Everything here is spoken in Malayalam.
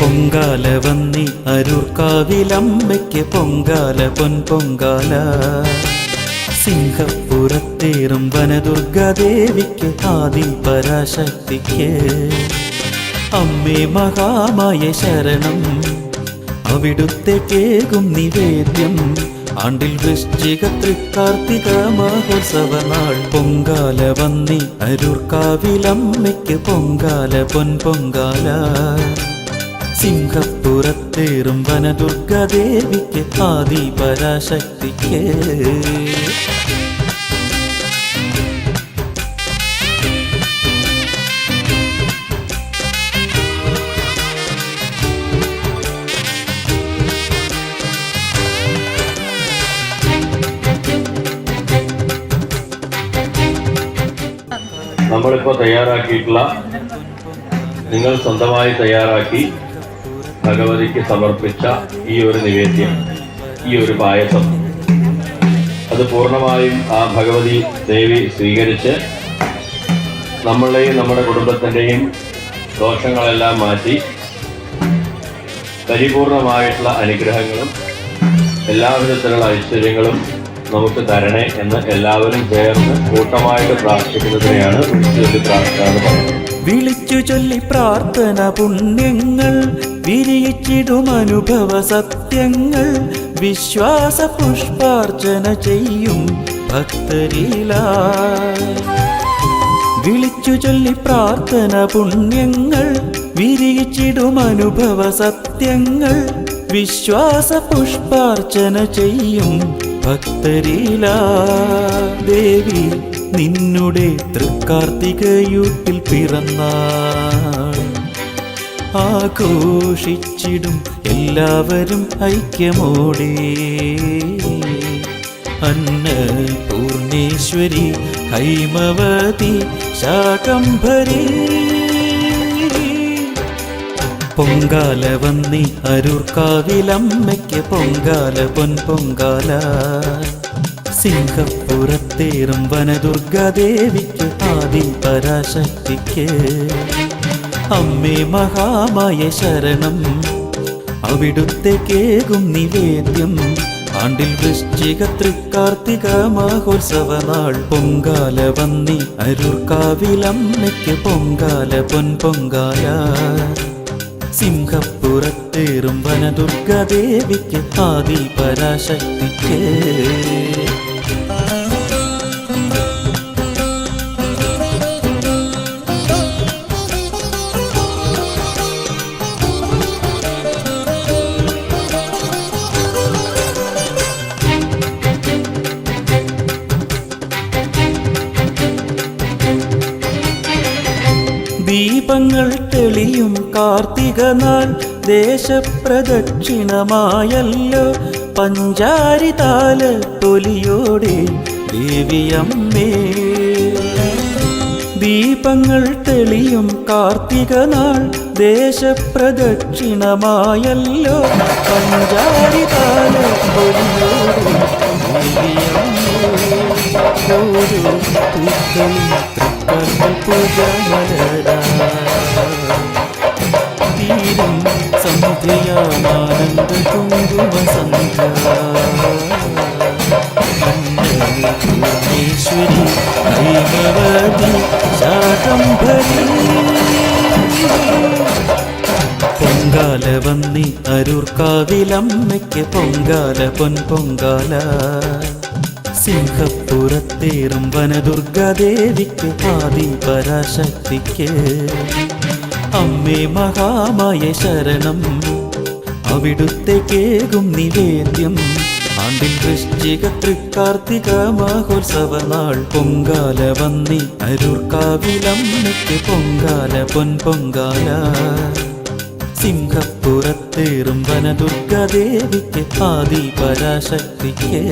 പൊങ്കാല വന്നി അരൂർക്കാവിലമ്മയ്ക്ക് പൊങ്കാല പൊൻപൊങ്കാല സിംഹപ്പുറത്തേറും വനദുർഗാദേവിക്ക് ആദി പരാശക്തിക്ക്. അമ്മേ മഹാമായ ശരണം അവിടുത്തേക്കേകും കേകും നിവേദ്യം. ആണ്ടിൽ വൃശ്ചിക തൃക്കാർത്തിക മഹോത്സവ നാൾ. പൊങ്കാല വന്നി അരൂർക്കാവിലമ്മയ്ക്ക് പൊങ്കാല പൊൻപൊങ്കാല സിംഹപ്പുറത്തേറും വനദുർഗാദേവിക്ക് ആദി പരാശക്തിക്ക് നമ്മളിപ്പോൾ തയ്യാറാക്കിയിട്ടുള്ള നിങ്ങൾ സ്വന്തമായി തയ്യാറാക്കി ഭഗവതിക്ക് സമർപ്പിച്ച ഈ ഒരു നിവേദ്യം ഈ ഒരു പായസം. അത് പൂർണമായും ആ ഭഗവതി ദേവി സ്വീകരിച്ച് നമ്മളുടെയും നമ്മുടെ കുടുംബത്തിന്റെയും ദോഷങ്ങളെല്ലാം മാറ്റി പരിപൂർണമായിട്ടുള്ള അനുഗ്രഹങ്ങളും എല്ലാവിധത്തിലുള്ള ഐശ്വര്യങ്ങളും നമുക്ക് തരണേ എന്ന് എല്ലാവരും ചേർന്ന് കൂട്ടമായിട്ട് പ്രാർത്ഥിക്കുന്നതിനെയാണ് വിളിച്ചു ചൊല്ലി പ്രാർത്ഥന പുണ്യങ്ങൾ. വിരിയിച്ചിടും അനുഭവ സത്യങ്ങൾ വിശ്വാസ പുഷ്പാർച്ചന ചെയ്യും ഭക്തരീല വിളിച്ചു ചൊല്ലി പ്രാർത്ഥന പുണ്യങ്ങൾ വിരിയിച്ചിടുമനുഭവ സത്യങ്ങൾ വിശ്വാസ പുഷ്പാർച്ചന ചെയ്യും ഭക്തരീല ദേവി നിന്നുടെ തൃക്കാർത്തികയൂട്ടിൽ പിറന്നാൾ. ആഘോഷിച്ചിടും എല്ലാവരും ഐക്യമോടെ. അന്നപൂർണേശ്വരി ഹൈമവതി ശാകംഭരി. പൊങ്കാല വന്നി അരൂർക്കാവിലമ്മയ്ക്ക് പൊങ്കാല പൊൻ പൊങ്കാല. സിംഹപ്പുറത്തേറും വനദുർഗാദേവിക്ക് ആദി പരാശക്തിക്ക് അമ്മേ മഹാമായ ശരണം. അവിടുത്തെ കേകും നിവേദ്യം. ആണ്ടിൽ വൃശ്ചിക തൃക്കാർത്തിക മഹോത്സവ നാൾ. പൊങ്കാല വന്നി അരുർക്കാവിലമ്മയ്ക്ക് പൊങ്കാല പൊൻപൊങ്കാല. സിംഹപ്പുറത്തേറും വനദുർഗദേവിക്ക് ആദി പരാശക്തിക്ക് ദീപങ്ങൾ തെളിയും കാർത്തിക നാൾ. ദേശപ്രദക്ഷിണമായല്ലോ. പഞ്ചാരി താല തൊലിയോടെ ദേവിയമ്മേ. ദീപങ്ങൾ തെളിയും കാർത്തിക നാൾ. ദേശപ്രദക്ഷിണമായല്ലോ. പഞ്ചാരി താല തൊലിയോടെ ദേവിയമ്മേ. ഓരോ പൂക്കളും പൊങ്കാല വന്നി അരൂർക്കാവിലമ്മയ്ക്ക് പൊങ്കാല പൊൻപൊങ്കാല സിംഹപ്പുറത്തേറും വനദുർഗാദേവിക്ക് ആദി പരാശക്തിക്ക് അമ്മേ മഹാമായ ശരണം അവിടുത്തെ കേകും നിവേദ്യം. ആണ്ടിൽ വൃശ്ചിക തൃക്കാർത്തിക മഹോത്സവ നാൾ പൊങ്കാല വന്നി. അരൂർക്കാവിലമ്മയ്ക്ക് പൊങ്കാല പൊൻപൊങ്കാല. സിംഹപ്പുറത്തേറും വനദുർഗദേവിക്ക് ആദി പരാശക്തിക്ക്